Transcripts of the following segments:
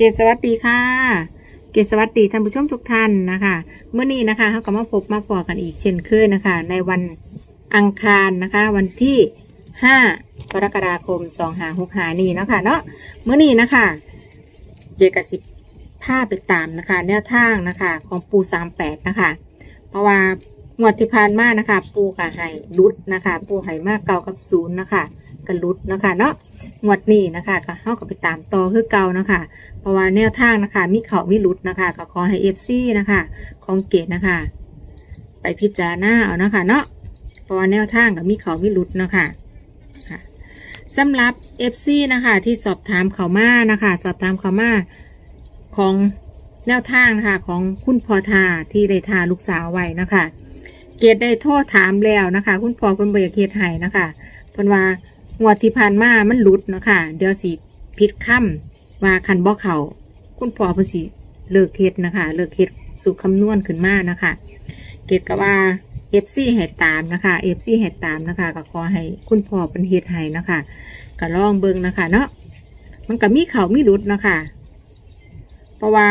เกศสวัสดีค่ะ เกศสวัสดีท่านผู้ชมทุกท่านนะคะเมื่อนี้นะคะเขาก็มาพบมาพอกันอีกเช่นเคยนะคะ ในวันอังคารนะคะ วันที่5กรกฎาคม2 5 6 5นี้นะคะเนาะเมื่อนี้นะคะเจกสิบผ้าไปตามนะคะ แนวทางนะคะของปู38นะคะ เพราะว่างวดที่ผ่านมานะคะ ปูกับไห่ลุดนะคะ ปูไห่มากเก่ากับศูนย์นะคะ กันลุดนะคะเนาะงวดนี้นะคะก็เข้ากับไปตามต่อคือเก่านะคะเพราะว่าแนวทางนะคะ มีเขามีลุดนะคะก็ขอให้เอฟซีนะคะของเกตนะคะ ไปพิจารณาเอานะคะเนาะเพราะว่าแนวทางกับมีเขามีลุดนะคะสำหรับ FC นะคะที่สอบถามเขามานะคะ สอบถามเขามาของแนวทางนะคะของคุณพอทาที่ได้ทาลูกสาวไว้นะคะ เกดได้โทษถามแล้วนะคะ คุณพอคุณเบียเคดให้นะคะเพิ่นว่า งวดที่ผ่านมามันหลุดเนาะคะเดี๋ยวสิผิดค่ำว่าคันบ่เขาคุณพ่อเพิ่นสิเลิกเฮ็ดนะคะ เลิกเฮ็ดสูตรคำนวณขึ้นมานะคะ เกดก็ว่าเอฟซีให้ตามนะคะเอฟซีให้ตามนะคะ ก็ขอให้คุณพ่อเป็นเฮ็ดให้นะคะก็ลองเบิ่งนะคะ เนาะมันก็มีเขามีหลุดนะคะเพราะว่า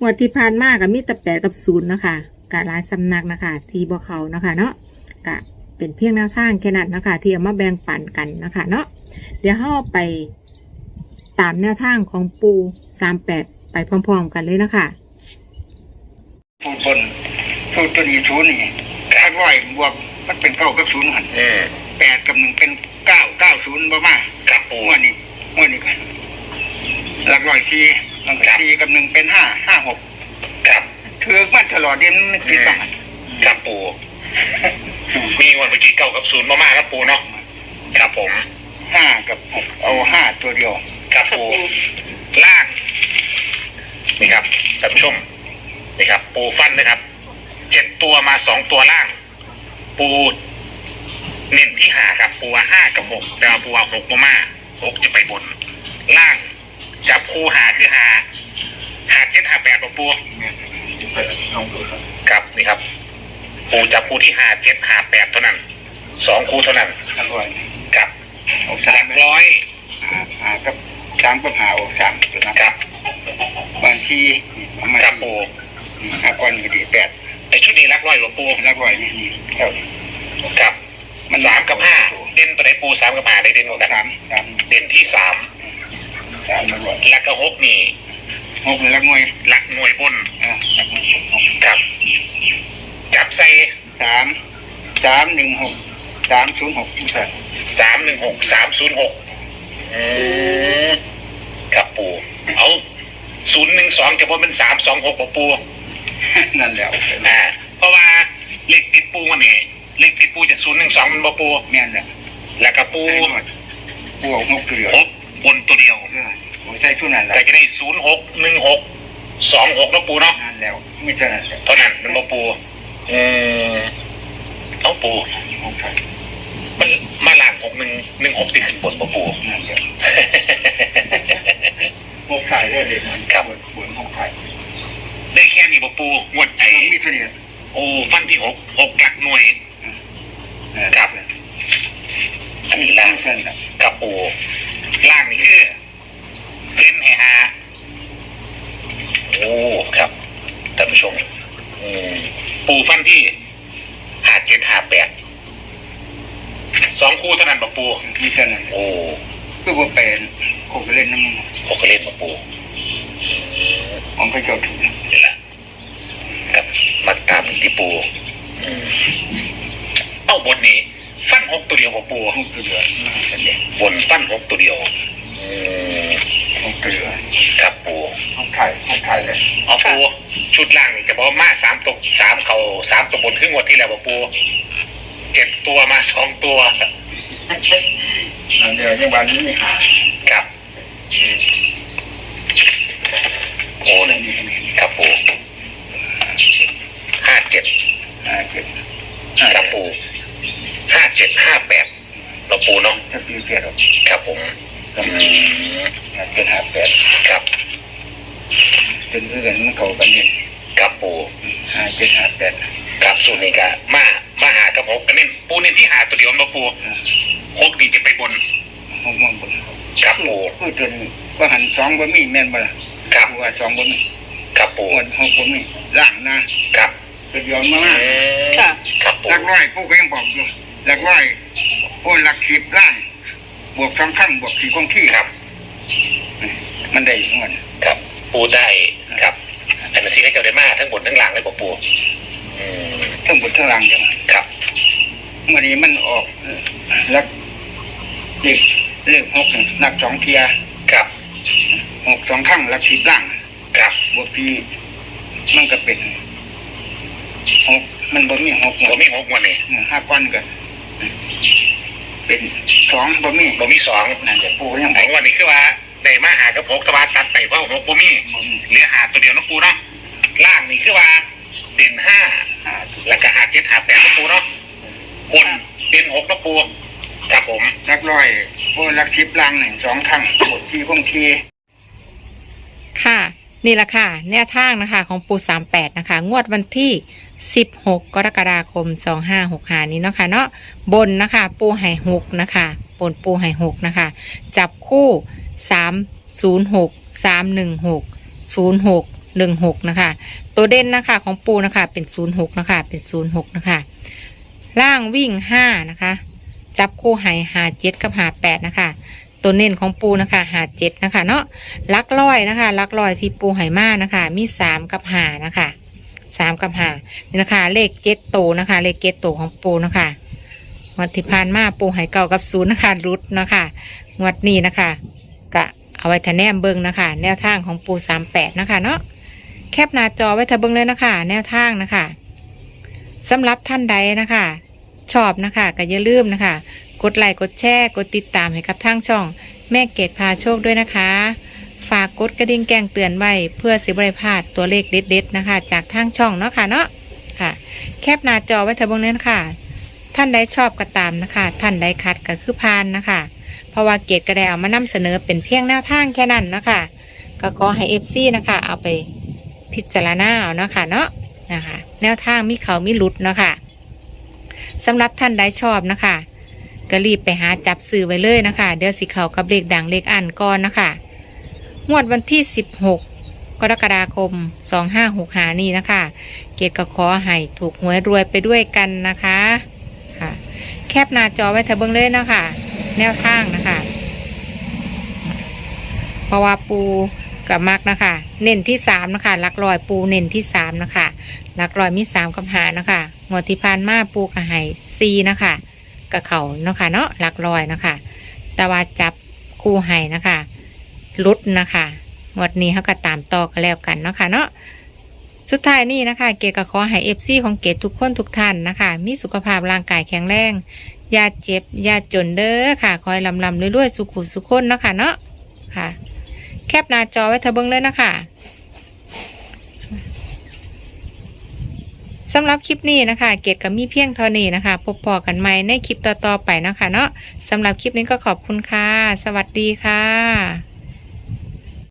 งวดที่ผ่านมาก็มีแต่แปดกับศูนย์นะคะกะหลายสำนักนะคะ ที่บ่เขานะคะ เนาะกะ เป็นเพียงแนวทางแค่นั้นนะคะที่เอามาแบ่งปันกันนะคะเนาะเดี๋ยวเราไปตามแนวทางของปูสามแปดไปพร้อม ๆ กันเลยนะคะผู้บนผู้ตัวนี้ศูนย์นี่คาดว่าบวกมันเป็นเก้ากับศูนย์หันอืมแปดกับหนึ่งเป็นเก้าเก้าศูนย์บ่มาครับปูม้วนนี่ม้วนนี่กันหลักร้อยสี่หลักสี่กับหนึ่งเป็นห้าห้าหกครับถือมันตลอดเดือนมันติดต่อกันครับปู มีวันเมื่อกี้เก้ากับศูนย์มามาครับปูเนาะครับผมห้ากับหกเอาห้าตัวเดียวครับปูล่างนี่ครับท่านผู้ชมนี่ครับ ปูฟันนะครับเจ็ดตัวมาสองตัวล่าง ปูเน้นที่หาครับ ปูว่าห้ากับหกดาวปูว่าหกมามาหกจะไปบน ล่างจับคูหาคือหาหาเจ็ดหาแปดบอกปูครับนี่ครับ ปูจับคู่ที่ห้าเจ็ดห้าแปดเท่านั้นสองคู่เท่านั้นหลักร้อยครับเอาหสาลัมกร้อยห้าห้ากับสามกับห้าเอาสามตัวนั้นครับบางทีเอามาครับปูห้าก้อนก็ดีแปดไอชุดนี้หลักร้อยหลวงปูหลักร้อยนี่นี่เท่าครับมันสามกับห้าเด่นตัวไหนปูสามกับห้าได้เด่นกว่ากันสามสามเด่นที่สามสามหลักร้อยแล้วก็หกนี่หกเลยหลักหน่วยหลักหน่วยบนอ่าหลักหน่วยหกครับ จับใส่สามสามหนึ่งหกสามศูนย์หกใช่สามหนึ่งหกสามศูนย์หกอืมครับปูเอาศูนย์หนึ่งสองจะพอเป็นสามสองหกปูนั่นแหล้วอ่าเพราะว่าเลขติดปูมันนี่เลขติดปูจะศูนย์หนึ่งสองมันบ่ปูแม่นแหละแล้วก็ปูใช่หมดปูเอาหกเกลือหกบนตัวเดียวเออผมใช้ทุนนั่นแหละก็จะได้ศูนย์หกหนึ่งหกสองหกแล้วปูเนาะนั่นแล้วไม่ใช่นั่นแหละเท่านั้นมันบ่ปู อืมเอาปูหกไทยมันมาหลังหกหนึ่งหนึ่งหกติดขึ้นบนบ่ปูนั่นแหละหกไทยได้เลยมันบนบนหกไทยได้แค่นี้บ่ปูงวดไอ้มันมีเท่านี้โอ้ฟันที่หกหกหลักหน่วยครับอันนี้ล่างเส้นน่ะกับปูล่างนี่คือเล่นให้หาโอ้ครับท่านผู้ชมอืม ปูฟันที่หาเจ็ดหาแปดสองคู่เท่านั้นปะปูมีเท่านั้นโอ้คือว่าเป็นโคกเล่นน้ำมันหกเล่นปะปูมันก็จดถึงนี่แหละครับมาตามที่ปูอืมเอ้าบนนี้ ฟันหกตัวเดียวปะปูหกเกลือนั่นแหละบนฟันหกตัวเดียวอืมหกเกลือครับปูหกไทยหกไทยเลยเอาปู ชุดล่างนี่จะบอกว่ามาสามตัวสามเขาสามตัวบนครึ่งวันที่แล้วบอกปูเจ็ดตัวมาสองตัวอันเดียวยังวันนี้หาครับอืมโอ้หนึ่งครับปูห้าเจ็ด ห้าเจ็ด ครับปูห้าเจ็ดห้าแปดเราปูเนาะ ถ้าปีเกียรติ ครับผม ก็ อื มี ม ห้าเจ็ดห้าแปด ครับ เป็นเรื่องมันเขากันนี่ครับปูห้าเจ็ดห้าแปดครับส่วนนี้ก็มามาหากับหกกันนี่ปูนี่ที่หาตัวเดียวมาปูหกนี่จะไปบนหกมันบนครับปูคือตัวนี้ว่าหันสองบ่มีแม่นบ่ล่ะครับปูว่าสองบ่มีครับปูงวดหกบ่มีล่างนะครับตัวเดียวมาอืมามค่ะครับปูหลักร้อยผู้ก็ยังบอกอยู่หลักร้อยโอ้ยหลักสิบล่าง บวกสองครั้งบวกสี่คงที่ครับ มันได้เงินครับปูได้ครับ อันนั้นที่ให้เจ้าได้มาทั้งบนทั้งล่างเลยบอกปูอืมทั้งบนทั้งล่างอย่างครับเมื่อนี้มันออกแล้วเลขเลขหกนี่นับสองเทียครับหกสองครั้งหลักสิบล่างครับบวกสี่มันก็เป็นหกมันบ่มีหกหมบ่ดมีหกงวันนี้ห้าก้อนก็เป็นสองบ่มีบ่มีสองนั่นจะปูยังบไอ้อกงวันนี้คือว่า ได้มาหากับหกแตะวันตัดไปเพราะหกบ่มีบ่มีเหลือหาตัวเดียวเนาะปูเนาะล่างนี่คือว่าเด่นห้าห้าแล้วก็หาเจ็ดหาแปดเนาะปูเนาะบนเด่นหกเนาะปูครับผมหลักร้อยโอ้ยหลักสิบล่างหนึ่งสองครั้งบวกสี่คงที่ค่ะ นี่แหละค่ะ แนวทางนะคะของปูสามแปดนะคะ งวดวันที่ 16 กรกฎาคม 2565 นี้เนาะค่ะเนาะบนนะคะ ปูไห่หกนะคะ บนปูไห่หกนะคะ จับคู่ 306 316 06 16นะคะ ตัวเด่นนะคะของปูนะคะเป็น06นย์หกนะคะเป็น06นย์หกนะคะล่างวิ่ง5นะคะ จับคู่ไห่หาเจ็ดกับหาแปดนะคะ ตัวเน้นของปูนะคะหาเจ็ดนะคะเนาะลักลอยนะคะลักลอยที่ปูไหมานะคะ มีสามกับหานะคะสามกับหานี่นะคะ เลขเจ็ดโตวนะคะ เลขเจ็ดโตวของปูนะคะงวันที่ผ่านมาปูไหเก่ากับศูนย์นะคะรุดนะคะงวดนี้นะคะ เอาไว้ทะแนมเบิ้งนะคะ แนวทางของปูสามแปดนะคะ เนาะแคปหน้าจอไว้ทะเบิ้งเลยนะคะ แนวทางนะคะสำหรับท่านใดนะคะ ชอบนะคะก็อย่าลืมนะคะ กดไลค์กดแชร์กดติดตามให้กับทางช่อง แม่เกดพาโชคด้วยนะคะ ฝากกดกระดิ่งแจ้งเตือนไว้ เพื่อสิบริพลาดตัวเลขเด็ดๆนะคะ จากทางช่องเนาะค่ะเนาะค่ะ แคปหน้าจอไว้เถอะเบงเน้นค่ะท่านใดชอบก็ตามนะคะ ท่านใดคัดก็คือพานนะคะ ราะว่าเกดก็ได้เอามานำเสนอเป็นเพียงแนวทางแค่นั้นนะคะก็ขอให้เอฟซีนะคะ เอาไปพิจารณาเอานะคะเนาะนะคะ แนวทางมีเขามีหลุดเนาะค่ะสำหรับท่านใดชอบนะคะก็รีบไปหาจับซื้อไว้เลยนะคะ เดี๋ยวสิเขากับเลขดังเลขอันก่อนนะคะงวดวันที่ 16 กรกฎาคม 2565 นี้นะคะ เกดก็ขอให้ถูกหวยรวยไปด้วยกันนะคะค่ะแคปหน้าจอไว้เถอะเบิ่งเลยนะคะ แนวทางนะคะเพราะว่าปูกับมักนะคะ เน้นที่สามนะคะลักลอยปูเน้นที่สามนะคะลักลอยมีสามกับหานะคะงวดที่ผ่านมาปูกับไห้ซีนะคะกับเขาเนาะค่ะเนาะลักลอยนะคะแต่ว่าจับคู่ไห้นะคะลุดนะคะงวดนี้เขาก็ตามต่อกันแล้วกันเนาะค่ะเนาะสุดท้ายนี่นะคะ เกดก็ขอให้เอฟซีของเกดทุกคนทุกท่านนะคะ มีสุขภาพร่างกายแข็งแรง ย่าเจ็บอย่าจนเด้อค่ะ คอยลำลำรวยๆสุขุสุขคนเนาะคะเนาะค่ะ แคปหน้าจอไว้เธอเบิ้งเลยนะคะสำหรับคลิปนี้นะคะ เกดกับมีเพียงเท่านี้นะคะ พบพอกันใหม่ในคลิปต่อๆไปนะคะเนาะสำหรับคลิปนี้ก็ขอบคุณค่ะ สวัสดีค่ะ